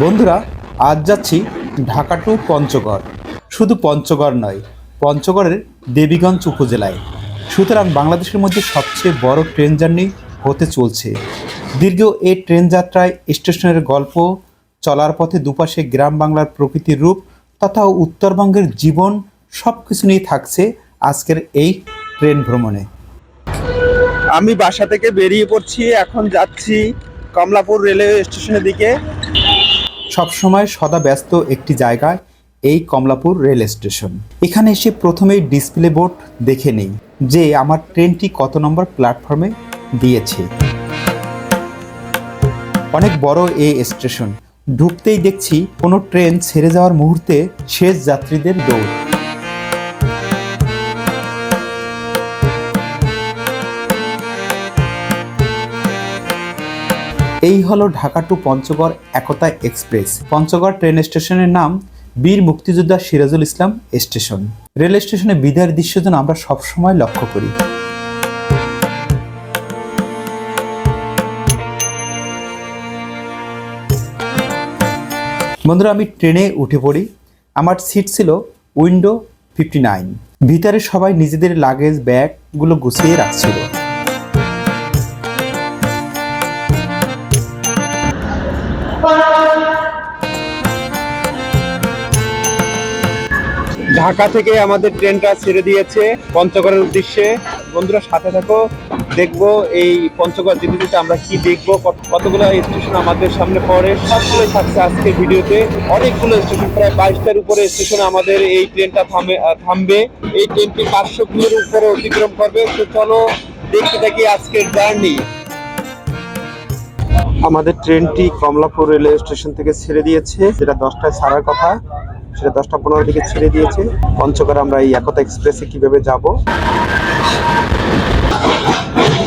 বন্ধুরা, আজ যাচ্ছি ঢাকা টু পঞ্চগড়। শুধু পঞ্চগড় নয়, পঞ্চগড়ের দেবীগঞ্জ উপজেলায়। সুতরাং বাংলাদেশের মধ্যে সবচেয়ে বড় ট্রেন জার্নি হতে চলছে। দীর্ঘ এই ট্রেন যাত্রায় স্টেশনের গল্প, চলার পথে দুপাশে গ্রাম বাংলার প্রকৃতির রূপ, তথা উত্তরবঙ্গের জীবন সব কিছু নিয়ে থাকছে আজকের এই ট্রেন ভ্রমণে। আমি বাসা থেকে বেরিয়ে পড়ছি, এখন যাচ্ছি কমলাপুর রেলওয়ে স্টেশনের দিকে। সবসময় সদা ব্যস্ত একটি জায়গায় এই কমলাপুর রেল স্টেশন। এখানে এসে প্রথমেই ডিসপ্লে বোর্ড দেখে নেই যে আমার ট্রেনটি কত নম্বর প্ল্যাটফর্মে দিয়েছে। অনেক বড় এই স্টেশন। ঢুকতেই দেখছি কোনো ট্রেন ছেড়ে যাওয়ার মুহূর্তে শেষ যাত্রীদের দৌড়। এই হলো Dhaka to Panchagarh Ekota express. Panchagarh train station নাম বীর মুক্তিযোদ্ধা সিরাজুল ইসলাম স্টেশন। রেল স্টেশনে বিদায়ের দৃশ্য যেন আমরা সবসময় লক্ষ্য করি। বন্ধুরা, আমি ট্রেনে উঠে পড়ি। আমার সিট ছিল উইন্ডো ফিফটি নাইন। ভিতরে সবাই নিজেদের লাগেজ ব্যাগগুলো গুছিয়ে রাখছিল। ঢাকা থেকে আমাদের ট্রেনটা ছেড়ে দিয়েছে পঞ্চগড়ের উদ্দেশ্যে। বন্ধুরা, সাথে থাকো, দেখব এই পঞ্চগড় যেতে যেতে আমরা কি দেখব, কত- কতগুলো স্টেশন আমাদের সামনে পড়ে। সবগুলোই থাকছে আজকে ভিডিওতে। অনেকগুলো স্টেশন প্রায় বাইশটার উপরে স্টেশন আমাদের এই ট্রেনটা থামে থামবে। এই ট্রেনটি পাঁচশো কিলোর উপরে অতিক্রম করবে। তো চলো, দেখতে থাকি আজকের জার্নি আমাদের ট্রেনটি কমলাপুর রেলওয়ে স্টেশন থেকে ছেড়ে দিয়েছে। যেটা দশটায় ছাড়ার কথা। সেটা দশটা পনেরো দিকে ছেড়ে দিয়েছে। পঞ্চগড় আমরা এই একতা এক্সপ্রেসে কীভাবে যাব?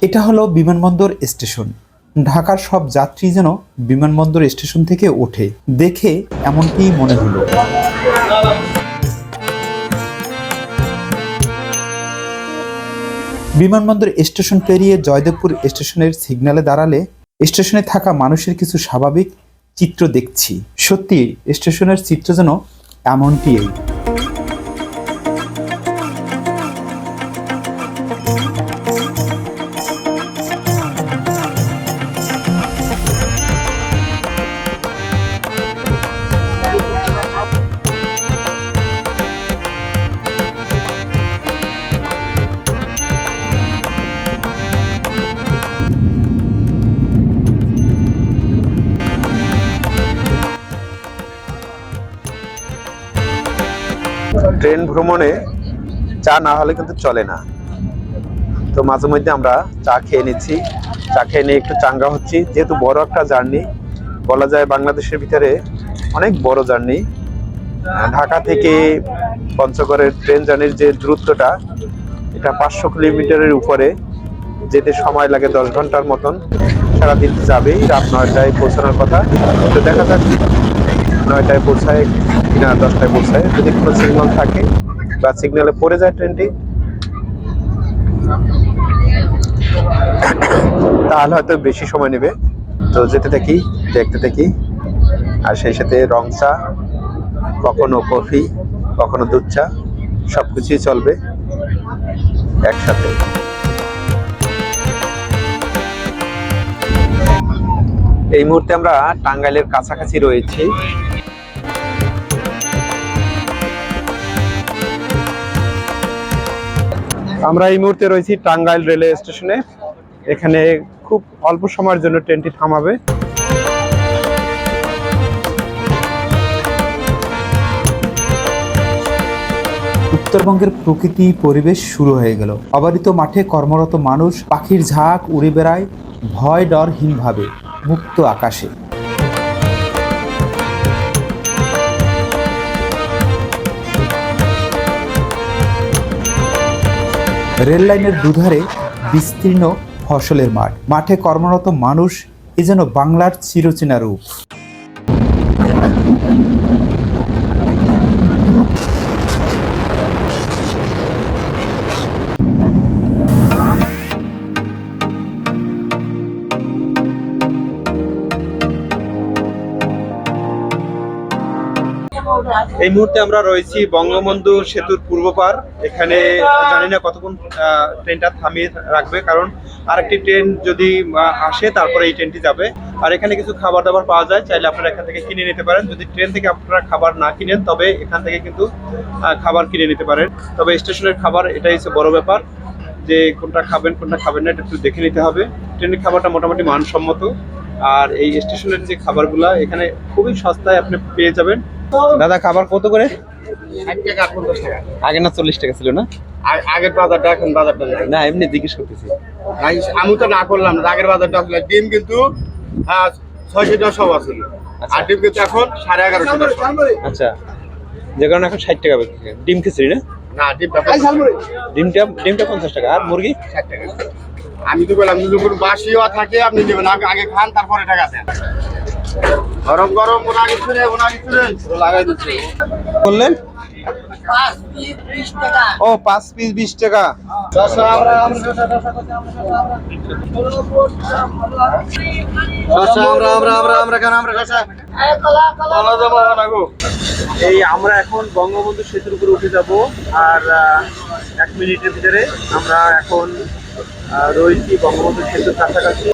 এটা হলো বিমানবন্দর স্টেশন। ঢাকার সব যাত্রী যেন বিমানবন্দর স্টেশন থেকে ওঠে, দেখে এমনটিই মনে হলো। বিমানবন্দর স্টেশন পেরিয়ে জয়দেবপুর স্টেশনের সিগন্যালে দাঁড়ালে স্টেশনে থাকা মানুষের কিছু স্বাভাবিক চিত্র দেখছি। সত্যি, স্টেশনের চিত্র যেন এমনটিই। ট্রেন ভ্রমণে চা না হলে কিন্তু চলে না। তো মাঝে মধ্যে আমরা চা খেয়ে নিচ্ছি। চা খেয়ে নিয়ে একটু চাঙ্গা হচ্ছি। যেহেতু বড় একটা জার্নি, বলা যায় বাংলাদেশের ভিতরে অনেক বড় জার্নি। ঢাকা থেকে পঞ্চগড়ের ট্রেন জার্নির যে দূরত্বটা, এটা পাঁচশো কিলোমিটারের উপরে। যেতে সময় লাগে দশ ঘণ্টার মতন। সারাদিন যাবেই, রাত নয়টায় পৌঁছানোর কথা। তো দেখা যাক, নয়টায় পৌঁছায় কিনা দশটায় পৌঁছায়। যদি কোনো সিগন্যাল থাকে বা সিগন্যালে পড়ে যায় ট্রেনটি তাহলে হয়তো বেশি সময় নেবে। তো যেতে থাকি দেখতে থাকি আর সেই সাথে রং চা, কখনো কফি, কখনো দুধ চা সব কিছুই চলবে একসাথে। এই মুহূর্তে আমরা টাঙ্গাইলের কাছাকাছি রয়েছি। আমরা এই মুহূর্তে রয়েছি টাঙ্গাইল রেলওয়ে স্টেশনে। এখানে খুব অল্প সময়ের জন্য ট্রেনটি থামাবে। উত্তরবঙ্গের প্রকৃতি পরিবেশ শুরু হয়ে গেল। অবারিত মাঠে কর্মরত মানুষ পাখির ঝাঁক উড়ে বেড়ায় ভয় ডরহীনভাবে, মুক্ত আকাশে। রেল লাইনের দুধারে বিস্তীর্ণ ফসলের মাঠ। মাঠে কর্মরত মানুষ এ যেন বাংলার চিরচেনা রূপ। এই মুহূর্তে আমরা রয়েছি বঙ্গবন্ধু সেতুর পূর্ব পার। এখানে জানি না কতক্ষণ ট্রেনটা থামিয়ে রাখবে, কারণ আরেকটি ট্রেন যদি আসে, তারপরে এই ট্রেনটি যাবে। আর এখানে কিছু খাবার দাবার পাওয়া যায়, চাইলে আপনারা এখান থেকে কিনে নিতে পারেন। যদি ট্রেন থেকে আপনারা খাবার না কিনেন, তবে এখান থেকে কিন্তু খাবার কিনে নিতে পারেন। তবে স্টেশনের খাবার, এটাই হচ্ছে বড় ব্যাপার, যে কোনটা খাবেন কোনটা খাবেন না, এটা একটু দেখে নিতে হবে। ট্রেনের খাবারটা মোটামুটি মানসম্মত। আর এই স্টেশনের যে খাবারগুলা এখানে খুবই সস্তায় আপনি পেয়ে যাবেন। দাদা খাবার কত করে? আগে না চল্লিশ টাকা ছিল না? আগের বাজারটা এখন বাজারটা না এমনি জিজ্ঞেস করতেছি। আমি তো না করলাম আগের বাজারটা আসলে ডিম কিন্তু ছয়শো টাকা সব আছে আর ডিম কিন্তু এখন সাড়ে এগারোশো আচ্ছা যে কারণে এখন ষাট টাকা ডিম খিচুড়ি না? না ডিমটা ডিমটা ডিমটা পঞ্চাশ টাকা। আর মুরগি? ষাট টাকা। আমি তো বললাম যদি কোনো বাসিও থাকে আপনি দেবেন। আগে আগে খান তারপরে টাকা দেন। গরম গরম ওনা কিছু নেই ওনা লাগাই দিচ্ছে। বললেন? ও পাঁচ পিস বিশ টাকা। এই আমরা এখন বঙ্গবন্ধু সেতুর উপরে উঠে যাব। আর এক মিনিটের ভিতরে আমরা এখন রয়েছি বঙ্গবন্ধু সেতুর কাছাকাছি।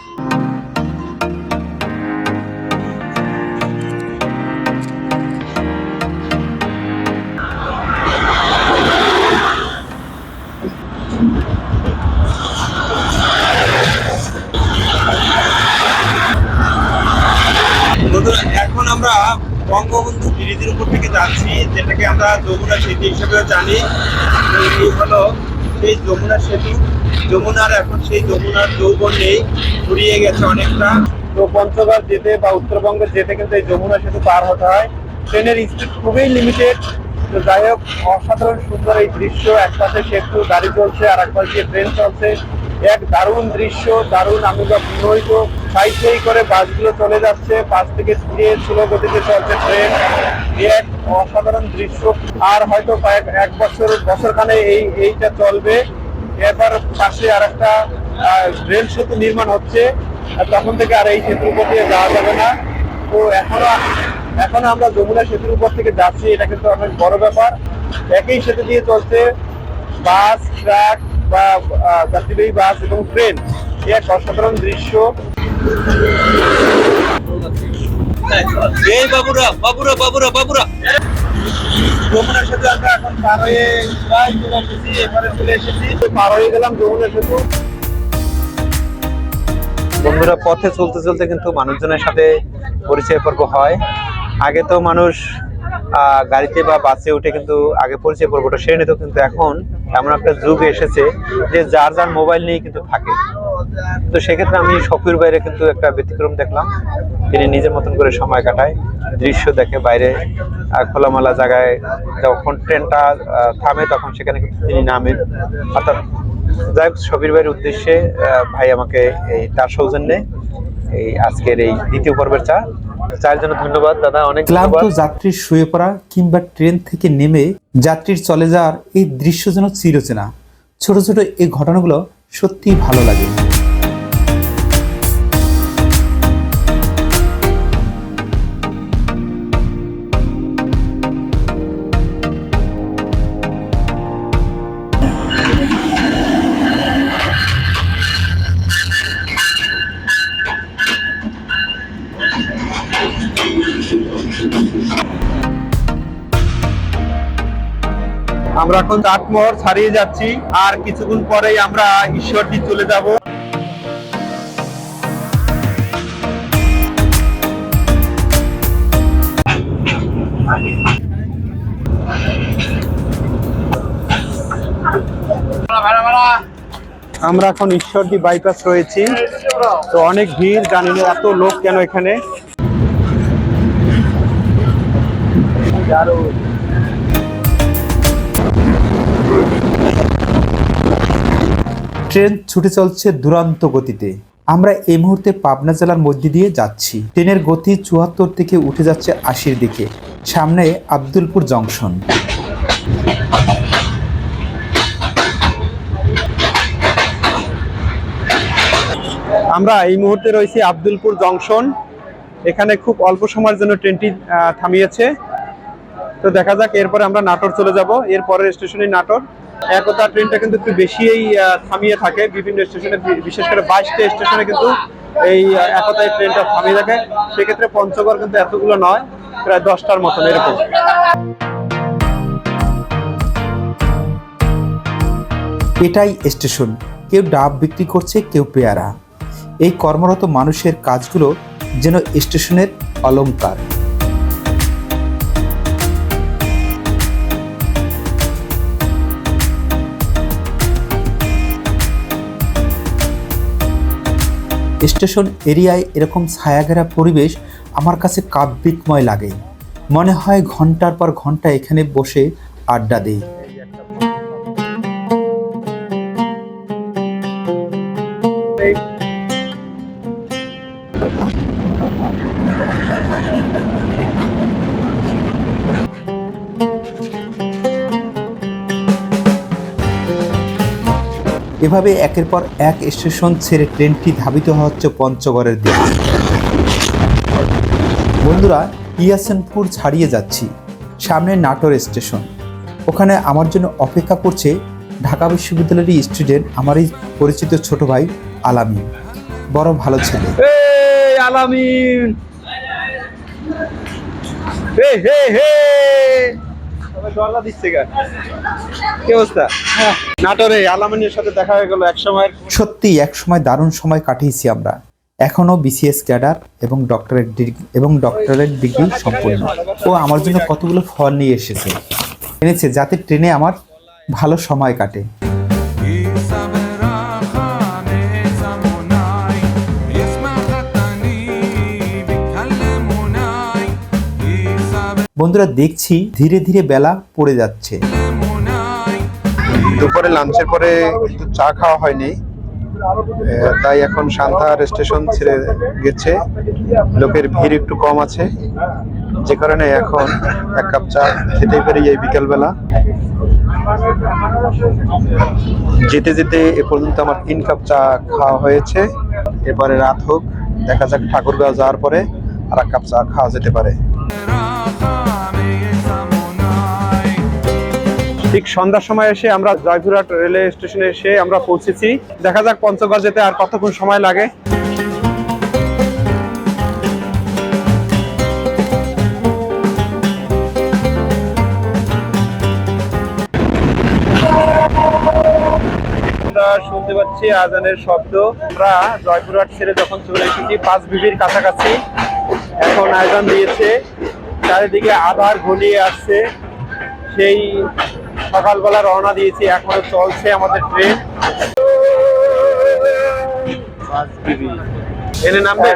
এখন আমরা বঙ্গবন্ধু ব্রিজের উপর থেকে যাচ্ছি, যেটাকে আমরা যমুনা সেতু হিসেবেও জানি। হলো সেই যমুনা সেতু। যমুনার, এখন সেই যমুনার যৌবন নেই ফুরিয়ে গেছে অনেকটা। তো পঞ্চগড় যেতে বা উত্তরবঙ্গে যেতে কিন্তু এই যমুনা সেতু পার হতে হয়। ট্রেনের স্পিড খুবই লিমিটেড তো যাই হোক, অসাধারণ সুন্দর এই দৃশ্য। এক পাশে সেতু, গাড়ি চলছে, আর এক পাশে ট্রেন চলছে। এক দারুণ দৃশ্য, দারুণ আমি বা বিমোহিত সাই সাই করে বাসগুলো চলে যাচ্ছে। পাশ থেকে ধীরে স্লো গতিতে চলছে ট্রেন। এক অসাধারণ দৃশ্য। আর হয়তো কয়েক, এক বছর বছরখানে এই, এইটা চলবে। এবার পাশে আর একটা রেল সেতু নির্মাণ হচ্ছে। তখন থেকে আর এই সেতুর উপর দিয়ে যাওয়া যাবে না। তো এখনও এখনও আমরা যমুনা সেতুর উপর থেকে যাচ্ছি, এটা কিন্তু অনেক বড় ব্যাপার। একই সেতু দিয়ে চলছে বাস, ট্রাক বা যাত্রীবাহী বাস এবং ট্রেন। এই এক অসাধারণ দৃশ্য। এই বাবুরা বাবুরা বাবুরা বাবুরা। যমুনা সেতু আমরা এখন পার হয়ে প্রায় চলে এসেছি এবারে চলে এসেছি। পার হয়ে গেলাম যমুনা সেতু। বন্ধুরা পথে চলতে চলতে কিন্তু মানুষজনের সাথে পরিচয় পর্ব হয়। আগে তো মানুষ আহ, গাড়িতে বা বাসে উঠে কিন্তু আগে পরিচয় পর্বটা সেরে নিত কিন্তু এখন এমন একটা যুগ এসেছে যে যার যার মোবাইল নিয়ে কিন্তু থাকে। তো সেক্ষেত্রে আমি শফির বাইরে কিন্তু একটা ব্যতিক্রম দেখলাম। তিনি নিজের মতন করে সময় কাটায়, দৃশ্য দেখে বাইরে খোলামেলা জায়গায় যখন ট্রেনটা থামে তখন সেখানে কিন্তু তিনি নামেন। অর্থাৎ যাই হোক শফির ভাইয়ের উদ্দেশ্যে ভাই আমাকে এই তার সৌজন্যে এই আজকের এই দ্বিতীয় পর্বের চা। চার জন্য ধন্যবাদ, দাদা, অনেক ক্লান্ত যাত্রীর শুয়ে পড়া কিংবা ট্রেন থেকে নেমে যাত্রীর চলে যাওয়ার এই দৃশ্য যেন চিরচেনা। ছোট ছোট এই ঘটনাগুলো সত্যিই ভালো লাগে। আমরা এখন চাটমোহর ছাড়িয়ে যাচ্ছি। আর কিছুক্ষণ পরেই আমরা ঈশ্বরদী চলে যাব। আমরা এখন ঈশ্বরদী বাইপাস রয়েছি। তো অনেক ভিড়, জানি না এত লোক কেন এখানে। ট্রেন ছুটে চলছে দুরন্ত গতিতে। আমরা এই মুহূর্তে পাবনা জেলার মধ্যে দিয়ে যাচ্ছি। ট্রেনের গতি চুয়াত্তর থেকে উঠে যাচ্ছে আশির দিকে। সামনে আব্দুলপুর জংশন। আমরা এই মুহূর্তে রয়েছি আব্দুলপুর জংশন। এখানে খুব অল্প সময়ের জন্য ট্রেনটি থামিয়েছে। তো দেখা যাক, এরপরে আমরা নাটোর চলে যাব। এর পরের স্টেশনে নাটোর। একতা ট্রেনটা কিন্তু একটু বেশিই থামিয়ে থাকে। বিভিন্ন স্টেশনে বিশেষ করে বাইশটা স্টেশনে কিন্তু এই একতাই ট্রেনটা থামিয়ে থাকে। সেক্ষেত্রে পঞ্চগড় কিন্তু এতগুলো নয়, প্রায় দশটার মতন এরকম। এটাই স্টেশন। কেউ ডাব বিক্রি করছে, কেউ পেয়ারা। এই কর্মরত মানুষের কাজগুলো যেন স্টেশনের অলংকার। স্টেশন এরিয়ায় এরকম ছায়াঘেরা পরিবেশ আমার কাছে কাব্যিকময় লাগে। মনে হয় ঘণ্টার পর ঘণ্টা এখানে বসে আড্ডা দেই। এভাবে একের পর এক স্টেশন ছেড়ে ট্রেনটি ধাবিত হচ্ছে পঞ্চগড়ের দিকে। বন্ধুরা, ইয়াসেনপুর ছাড়িয়ে যাচ্ছি। সামনে নাটোর স্টেশন। ওখানে আমার জন্য অপেক্ষা করছে ঢাকা বিশ্ববিদ্যালয়ের স্টুডেন্ট আমারই পরিচিত ছোট ভাই আলামিন। বড় ভালো ছেলে। আলামিন! হে হে হে তবে দিচ্ছে কি অবস্থা? নাটোরে আলামিনের সাথে দেখা হয়ে গেল এক সময় সত্যি একসময় দারুণ সময় কাটিয়েছি আমরা। এখনও বিসিএস ক্যাডার এবং ডক্টরেট ডিগ্রি এবং ডক্টরেট ডিগ্রি সম্পূর্ণ। ও আমার জন্য কতগুলো ফল নিয়ে এসেছে। এনেছে যাতে ট্রেনে আমার ভালো সময় কাটে। বন্ধুরা দেখছি ধীরে ধীরে বেলা পড়ে যাচ্ছে। দুপুরে লাঞ্চের পরে কিন্তু চা খাওয়া হয়নি। তাই এখন শান্তাহার স্টেশন ছেড়ে গেছে। লোকের ভিড় একটু কম আছে। যে কারণে এখন এক কাপ চা খেতে পারি এই বিকেলবেলা। যেতে যেতে এ পর্যন্ত আমার তিন কাপ চা খাওয়া হয়েছে। এবারে রাত হোক, দেখা যাক ঠাকুরগাঁও যাওয়ার পরে আর এক কাপ চা খাওয়া যেতে পারে। ঠিক সন্ধ্যার সময় এসে আমরা জয়পুরহাট রেলওয়ে স্টেশনে এসে আমরা পৌঁছেছি। দেখা যাক পঞ্চগড় যেতে আর কতক্ষণ সময় লাগে। আমরা শুনতে পাচ্ছি আজানের শব্দ। আমরা জয়পুরহাট ছেড়ে যখন চলে এসেছি, পাঁচ বিবির কাছাকাছি। এখন আয়োজন দিয়েছে। চারিদিকে আধার ঘনিয়ে আসছে। সেই সকালবেলা রওনা দিয়েছি এখনও চলছে আমাদের ট্রেন এনে নামবে?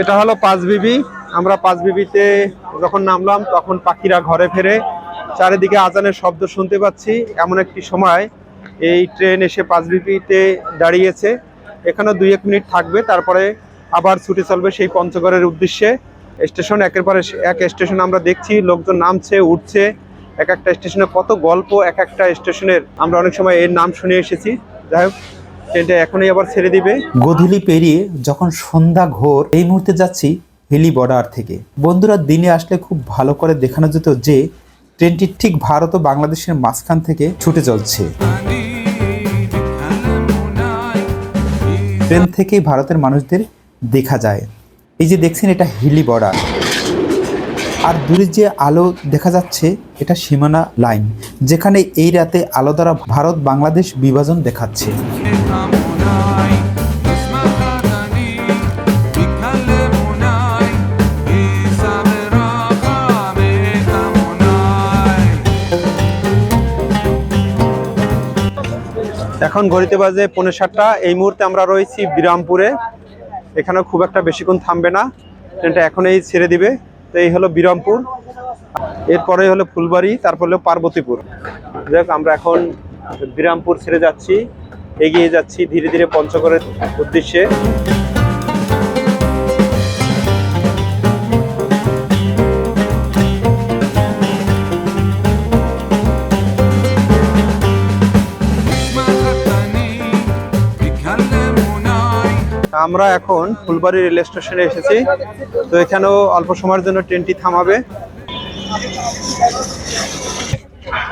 এটা হলো পাঁচ বিবি। আমরা পাঁচ বিবিতে যখন নামলাম, তখন পাখিরা ঘরে ফেরে। চারিদিকে আজানের শব্দ শুনতে পাচ্ছি। এমন একটি সময় এই ট্রেন এসে পাঁচ বিবিতে দাঁড়িয়েছে। এখানেও দুই এক মিনিট থাকবে, তারপরে আবার ছুটে চলবে সেই পঞ্চগড়ের উদ্দেশ্যে। স্টেশন একের পরে এক স্টেশন আমরা দেখছি, লোকজন নামছে, উঠছে। এক একটা স্টেশনে কত গল্প, এক একটা স্টেশনের আমরা অনেক সময় এর নাম শুনে এসেছি। যাই হোক, ট্রেনটা এখনই আবার ছেড়ে দিবে। গধূলি পেরিয়ে যখন সন্ধ্যা ঘোর, এই মুহূর্তে যাচ্ছি হেলি বর্ডার থেকে। বন্ধুরা, দিনে আসলে খুব ভালো করে দেখানো যেত যে, ট্রেনটি ঠিক ভারত ও বাংলাদেশের মাঝখান থেকে ছুটে চলছে। ট্রেন থেকেই ভারতের মানুষদের দেখা যায়। এই যে দেখছেন, এটা হিলি বর্ডার আর দূরে যে আলো দেখা যাচ্ছে, এটা সীমানা লাইন যেখানে এই রাতে আলো দ্বারা ভারত বাংলাদেশ বিভাজন দেখাচ্ছে। এখন ঘড়িতে বাজে পনেরো সাতটা। এই মুহূর্তে আমরা রয়েছি বিরামপুরে। এখানে খুব একটা বেশিক্ষণ থামবে না। ট্রেনটা এখনই ছেড়ে দিবে। তো এই হলো বিরামপুর। এরপরে হলো ফুলবাড়ি, তারপর হলো পার্বতীপুর। দেখ আমরা এখন বিরামপুর ছেড়ে যাচ্ছি। এগিয়ে যাচ্ছি ধীরে ধীরে পঞ্চগড়ের উদ্দেশ্যে। আমরা এখন ফুলবাড়ি রেল স্টেশনে এসেছি। তো এখানেও অল্প সময়ের জন্য ট্রেনটি থামাবে।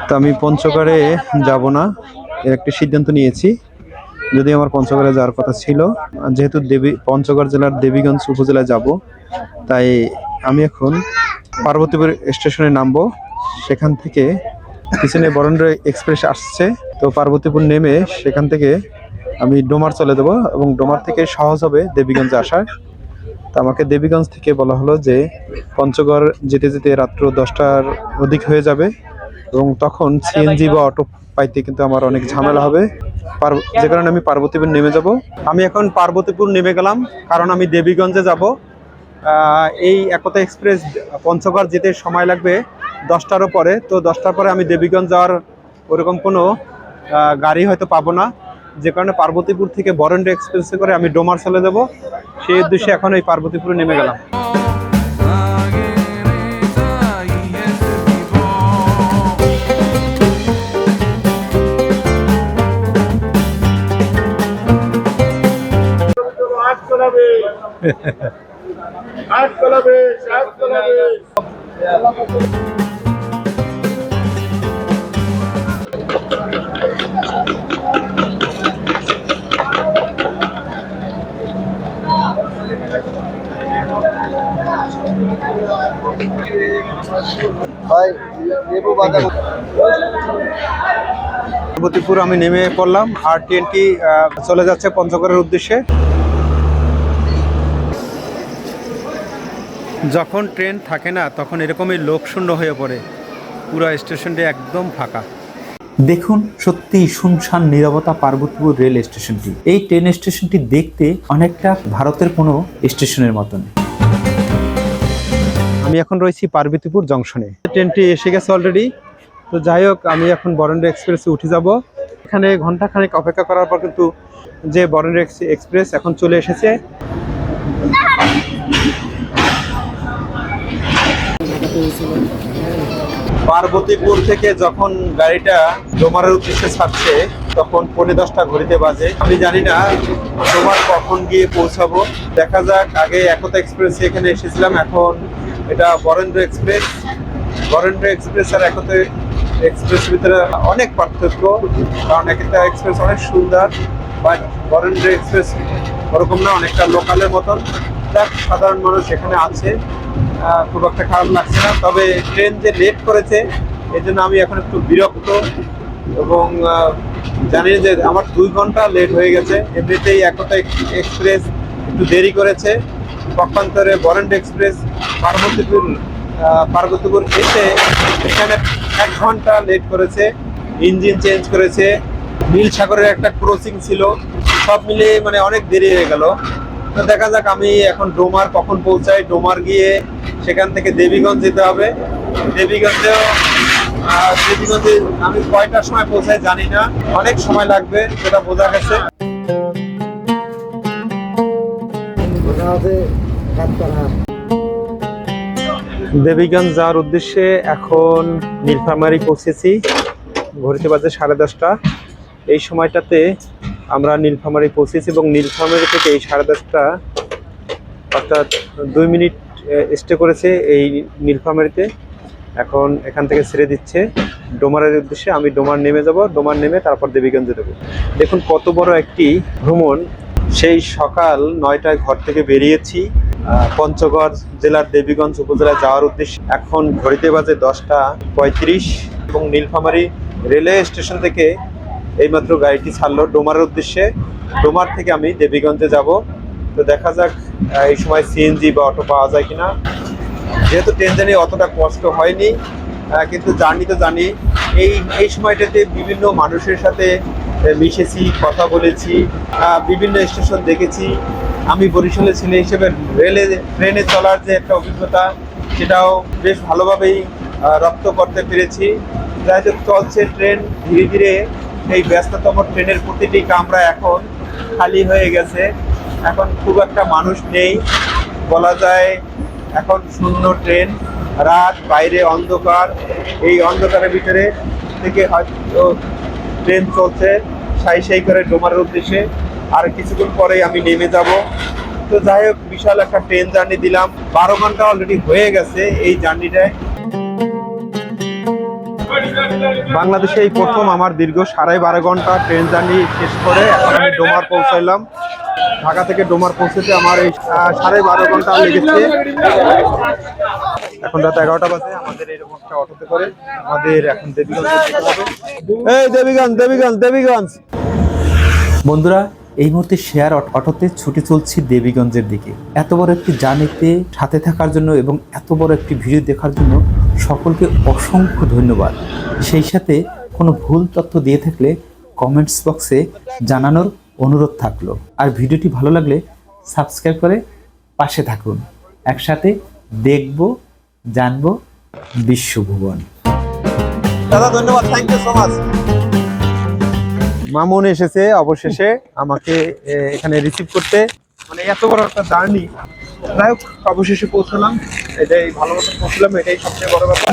তো আমি পঞ্চগড়ে যাব না। এর একটি সিদ্ধান্ত নিয়েছি। যদি আমার পঞ্চগড়ে যাওয়ার কথা ছিল, যেহেতু দেবী, পঞ্চগড় জেলার দেবীগঞ্জ উপজেলায় যাব, তাই আমি এখন পার্বতীপুর স্টেশনে নামবো। সেখান থেকে পিছনে বরেন্দ্র এক্সপ্রেস আসছে। তো পার্বতীপুর নেমে সেখান থেকে আমি ডোমার চলে দেবো এবং ডোমার থেকে সহজ হবে দেবীগঞ্জে আসার। তা আমাকে দেবীগঞ্জ থেকে বলা হলো যে পঞ্চগড় যেতে যেতে রাত্র দশটার অধিক হয়ে যাবে এবং তখন সিএনজি বা অটো পাইতে কিন্তু আমার অনেক ঝামেলা হবে। যে কারণে আমি পার্বতীপুর নেমে যাব। আমি এখন পার্বতীপুর নেমে গেলাম কারণ আমি দেবীগঞ্জে যাব। এই একতা এক্সপ্রেস পঞ্চগড় যেতে সময় লাগবে দশটারও পরে। তো দশটার পরে আমি দেবীগঞ্জ যাওয়ার ওরকম কোনো গাড়ি হয়তো পাবো না। যে কারণে পার্বতীপুর থেকে বরেন্দ্র এক্সপ্রেসে করে আমি ডোমার চলে যাব। সেই উদ্দেশ্যে এখন এই পার্বতীপুরে নেমে গেলাম। আট চলাবে। আট চলাবে। পার্বতীপুর আমি নেমে পড়লাম। আর ট্রেনটি চলে যাচ্ছে পঞ্চগড়ের উদ্দেশ্যে। যখন ট্রেন থাকে না, তখন এরকমই লোকশূন্য হয়ে পড়ে। পুরো স্টেশনটি একদম ফাঁকা। দেখুন সত্যি শুনশান নিরবতা পার্বতীপুর রেল স্টেশনটি। এই ট্রেন স্টেশনটি দেখতে অনেকটা ভারতের কোনো স্টেশনের মতন। আমি এখন রয়েছি পার্বতীপুর জংশনে। ট্রেনটি এসে গেছে অলরেডি তো যাই হোক, আমি এখন বরেন্দ্র এক্সপ্রেসে উঠে যাব। এখানে ঘণ্টা খানেক অপেক্ষা করার পর কিন্তু যে বরেন্দ্র এক্স- এক্সপ্রেস এখন চলে এসেছে। পার্বতীপুর থেকে যখন গাড়িটা ডোমারের উদ্দেশ্যে ছাড়ছে, তখন পৌনে দশটা ঘড়িতে বাজে। আমি জানি না ডোমার কখন গিয়ে পৌঁছাবো। দেখা যাক, আগে একতা এক্সপ্রেস এখানে এসেছিলাম, এখন এটা বরেন্দ্র এক্সপ্রেস। বরেন্দ্র এক্সপ্রেস আর একতা এক্সপ্রেসের ভিতরে অনেক পার্থক্য, কারণ একটা এক্সপ্রেস অনেক সুন্দর, বাট বরেন্দ্র এক্সপ্রেস ওরকম না, অনেকটা লোকালের মতন। যাক সাধারণ মানুষ এখানে আছে। খুব একটা খারাপ লাগছে না। তবে ট্রেন যে লেট করেছে এই জন্য আমি এখন একটু বিরক্ত এবং জানি যে আমার দুই ঘণ্টা লেট হয়ে গেছে। এমনিতেই একতা এক্সপ্রেস একটু দেরি করেছে। পক্ষান্তরে বরেন্ট এক্সপ্রেস পার্বতীপুর পার্বতীপুর এসে এখানে এক ঘণ্টা লেট করেছে। ইঞ্জিন চেঞ্জ করেছে। নীল সাগরের একটা ক্রসিং ছিল। সব মিলিয়ে মানে অনেক দেরি হয়ে গেল। দেখা যাক, আমি এখন ডোমার কখন পৌঁছাই। ডোমার গিয়ে সেখান থেকে দেবীগঞ্জ যেতে হবে। দেবীগঞ্জেও দেবীগঞ্জে আমি কয়টার সময় পৌঁছাই জানি না। অনেক সময় লাগবে, সেটা বোঝা গেছে। দেবীগঞ্জ যাওয়ার উদ্দেশ্যে এখন নীলফামারি পৌঁছেছি। ঘড়িতে বাজে সাড়ে দশটা। এই সময়টাতে আমরা নীলফামারি পৌঁছেছি এবং নীলফামারি থেকে এই সাড়ে দশটা, অর্থাৎ দুই মিনিট স্টে করেছে এই নীলফামারিতে এখন এখান থেকে ছেড়ে দিচ্ছে ডোমারের উদ্দেশ্যে। আমি ডোমার নেমে যাব, ডোমার নেমে তারপর দেবীগঞ্জে দেবো দেখুন কত বড় একটি ভ্রমণ। সেই সকাল নয়টায় ঘর থেকে বেরিয়েছি পঞ্চগড় জেলার দেবীগঞ্জ উপজেলায় যাওয়ার উদ্দেশ্যে। এখন ঘড়িতে বাজে দশটা পঁয়ত্রিশ এবং নীলফামারী রেলওয়ে স্টেশন থেকে এইমাত্র গাড়িটি ছাড়লো ডোমার উদ্দেশ্যে। ডোমার থেকে আমি দেবীগঞ্জে যাব। তো দেখা যাক এই সময় সিএনজি বা অটো পাওয়া যায় কিনা। যেহেতু ট্রেন জার্নি অতটা কষ্ট হয়নি কিন্তু জার্নি তো জানি। এই এই সময়টাতে বিভিন্ন মানুষের সাথে মিশেছি, কথা বলেছি বিভিন্ন স্টেশন দেখেছি। আমি বরিশালের ছেলে হিসেবে রেলে, ট্রেনে চলার যে একটা অভিজ্ঞতা, সেটাও বেশ ভালোভাবেই রপ্ত করতে পেরেছি। যাই হোক, চলছে ট্রেন ধীরে ধীরে। এই ব্যস্ততম ট্রেনের প্রতিটি কামরা এখন খালি হয়ে গেছে। এখন খুব একটা মানুষ নেই। বলা যায় এখন শূন্য ট্রেন, রাত, বাইরে অন্ধকার। এই অন্ধকারের ভিতরে থেকে হয়তো ট্রেন চলছে সাই সাই করে ডোমারের উদ্দেশ্যে। আর কিছুক্ষণ পরেই আমি নেমে যাব। তো যাই হোক, বিশাল একটা ট্রেন জার্নি দিলাম। বারো ঘণ্টা অলরেডি হয়ে গেছে এই জার্নিটায়। বাংলাদেশে এই প্রথম আমার দীর্ঘ সাড়ে বারো ঘণ্টা ট্রেন জার্নি শেষ করে এখন আমি ডোমার পৌঁছাইলাম। ঢাকা থেকে ডোমার পৌঁছেতে আমার এই সাড়ে বারো ঘণ্টা লেগেছে। এখন রাত এগারোটা বাজে আমাদের এরকম একটা অটোতে করে আমাদের এখন দেবীগঞ্জ যেতে এই দেবীগঞ্জ দেবীগঞ্জ দেবীগঞ্জ। বন্ধুরা এই মুহূর্তে শেয়ার অটোতে ছুটে চলছি দেবীগঞ্জের দিকে। এত বড় একটি জার্নিতে সাথে থাকার জন্য এবং এত বড় একটি ভিডিও দেখার জন্য সকলকে অসংখ্য ধন্যবাদ। সেই সাথে কোনো ভুল তথ্য দিয়ে থাকলে কমেন্টস বক্সে জানানোর অনুরোধ থাকল। আর ভিডিওটি ভালো লাগলে সাবস্ক্রাইব করে পাশে থাকুন। একসাথে দেখব জানব বিশ্বভুবন। দাদা ধন্যবাদ। Thank you so much Mamun এসেছে অবশেষে আমাকে এখানে রিসিভ করতে। মানে এত বড় একটা জার্নি যাই হোক অবশেষে পৌঁছলাম। এটাই ভালো মতো পৌঁছলাম এটাই সবচেয়ে বড় ব্যাপার।